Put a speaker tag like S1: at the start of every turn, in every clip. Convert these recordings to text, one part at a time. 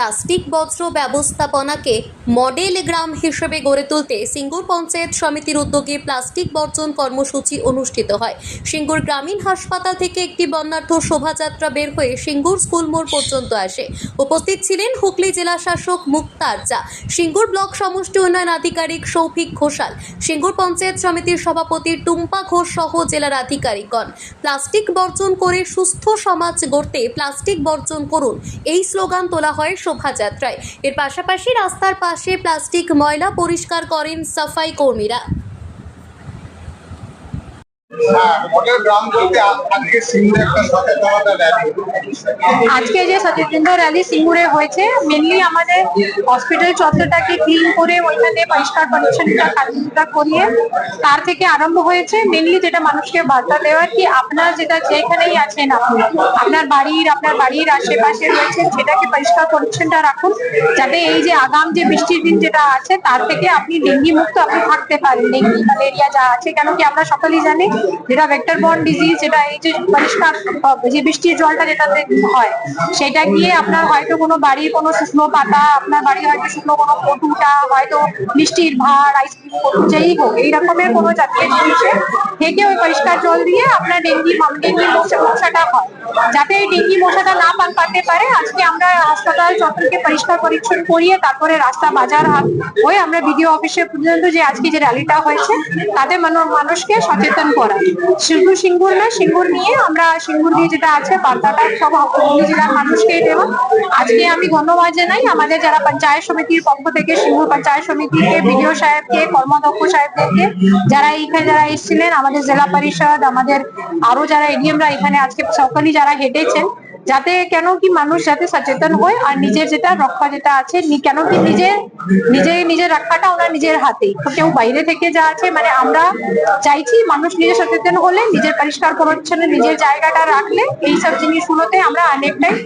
S1: Plastic বজ্র ব্যবস্থাপনাকে model গ্রাম হিসেবে গড়ে তুলতে সিঙ্গুর পঞ্চায়েত সমিতির উদ্যোগে প্লাস্টিক বর্জন কর্মসূচি অনুষ্ঠিত হয়। সিঙ্গুর গ্রামীণ হাসপাতাল থেকে একটি বর্ণাঢ্য শোভাযাত্রা বের হয়ে সিঙ্গুর স্কুল মোড় পর্যন্ত আসে। উপস্থিত ছিলেন হুগলি জেলা শাসক মুক্তার চা, সিঙ্গুর ব্লক সমষ্টি উন্নয়ন আধিকারিক সৌভিক ঘোষাল, সিঙ্গুর পঞ্চায়েত সমিতির সভাপতি টুম্পা ঘোষ সহ জেলার আধিকারিকগণ। প্লাস্টিক বর্জন করে সুস্থ সমাজ গড়তে প্লাস্টিক বর্জন করুন, এই স্লোগান তোলা হয় শোভাযাত্রায়। এর পাশাপাশি রাস্তার পাশে প্লাস্টিক ময়লা পরিষ্কার করেন সাফাই কর্মীরা
S2: হ্যাঁ, মডেল গ্রাম বলতে আ- র্যালি
S3: আজকে যে সচেতনতা র্যালি সিঙ্গুরে হয়েছে মেনলি আমাদের হসপিটাল চত্বরটাকে ক্লিন করে ওইখানে পরিষ্কার পরিচ্ছন্নতা কাজটা করিয়ে তার থেকে আরম্ভ হয়েছে। মেনলি যেটা মানুষকে বার্তা দেওয়ার কি আপনার যেটা যেখানেই আছেন আপনি, আপনার বাড়ির আপনার বাড়ির আশেপাশে রয়েছে সেটাকে পরিষ্কার পরিচ্ছন্ন রাখুন। যাতে এই যে আগাম যে বৃষ্টির দিন যেটা আছে, তার থেকে আপনি ডেঙ্গি মুক্ত আপনি থাকতে পারেন। ডেঙ্গি ম্যালেরিয়া যা আছে কেন কি আমরা সকলেই জানি যেটা ভেক্টর বন ডিজিজ যেটা এই যে পরিষ্কার যে বৃষ্টির জলটা যেটাতে হয়, সেটা গিয়ে আপনার হয়তো কোনো বাড়ির কোনো শুকনো পাতা, আপনার বাড়ি হয়তো শুকনো কোনো কটুটা হয়তো মিষ্টির ভার আইসক্রিম কটু যেই হোক এইরকমের কোনো জাতীয় জিনিসে থেকে ওই পরিষ্কার জল দিয়ে আপনার ডেঙ্গি ডেঙ্গি মশাটা হয়। যাতে এই ডেঙ্গি মশাটা না পান পাতে পারে, আজকে আমরা হাসপাতাল চত্বরকে পরিষ্কার পরিচ্ছন্ন করিয়ে তারপরে রাস্তা বাজার হাট হয়ে আমরা বিডিও অফিসে পর্যন্ত যে আজকে যে র্যালিটা হয়েছে, তাতে মানু- মানুষকে সচেতন করা। শুধু সিঙ্গুর না সিঙ্গুর নিয়ে আমরা সিঙ্গুর দিয়ে যেটা আছে বার্তাটা সব হুগলি জেলার মানুষকে দেওয়া। আজকে আমি ধন্যবাদ জানাই আমাদের যারা পঞ্চায়েত সমিতির পক্ষ থেকে, সিঙ্গুর পঞ্চায়েত সমিতিকে, বিডিও সাহেবকে কর্মদক্ষ সাহেবদেরকে, যারা এইখানে, যারা এসেছিলেন, আমাদের জেলা পরিষদ আমাদের আরও যারা এডিএমরা এখানে আজকে সকলেই যারা হেঁটেছেন যাতে কেন কি মানুষ যাতে সচেতন হয় আর নিজের যেটা রক্ষা যেটা আছে কেন কি নিজে নিজে, নিজের রক্ষাটা ওনার নিজের হাতেই কেউ বাইরে থেকে যা আছে মানে আমরা চাইছি মানুষ নিজে সচেতন হলে, নিজের পরিষ্কার পরিচ্ছন্ন নিজের জায়গাটা রাখলে এইসব জিনিসগুলোতে আমরা অনেকটাই,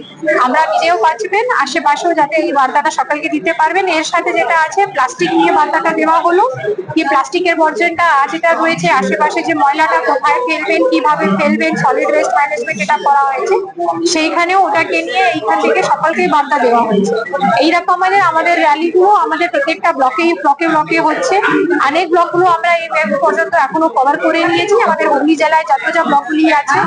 S3: আমরা নিজেও বাঁচবেন, আশেপাশেও যাতে এই বার্তাটা সকলকে দিতে পারবেন। এর সাথে যেটা আছে, প্লাস্টিক নিয়ে বার্তাটা দেওয়া হলো, কি প্লাস্টিকের বর্জনটা যেটা রয়েছে, আশেপাশে যে ময়লাটা কোথায় ফেলবেন, কীভাবে ফেলবেন সলিড ওয়েস্ট ম্যানেজমেন্ট যেটা করা হয়েছে সেইখানেও ওটাকে নিয়ে এইখান থেকে সকলকেই বার্তা দেওয়া হয়েছে। এইরকম আমাদের আমাদের র্যালিগুলো আমাদের প্রত্যেকটা ব্লকে ব্লকে ব্লকে হচ্ছে। অনেক ব্লকগুলো আমরা এই পর্যন্ত এখনও কভার করে নিয়েছি। আমাদের হুগলি জেলায় যত যা ব্লকগুলি আছে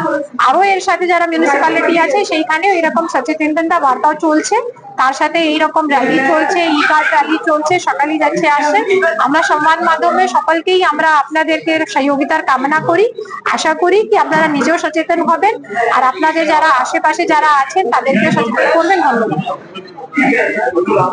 S3: আরও এর সাথে যারা মিউনিসিপ্যালিটি আছে, সেইখানেও এরকম সচেতনতা বার্তাও চলছে। তার সাথে এইরকম র্যালি চলছে ই কার্ড র্যালি চলছে, সকালই যাচ্ছে আসে আমরা সংবাদ মাধ্যমে সকলকেই আমরা আপনাদেরকে সহযোগিতার কামনা করি, আশা করি কি আপনারা নিজেও সচেতন হবেন, আর আপনাদের যারা আশেপাশে যারা আছেন তাদেরকে সচেতন করবেন। ধন্যবাদ।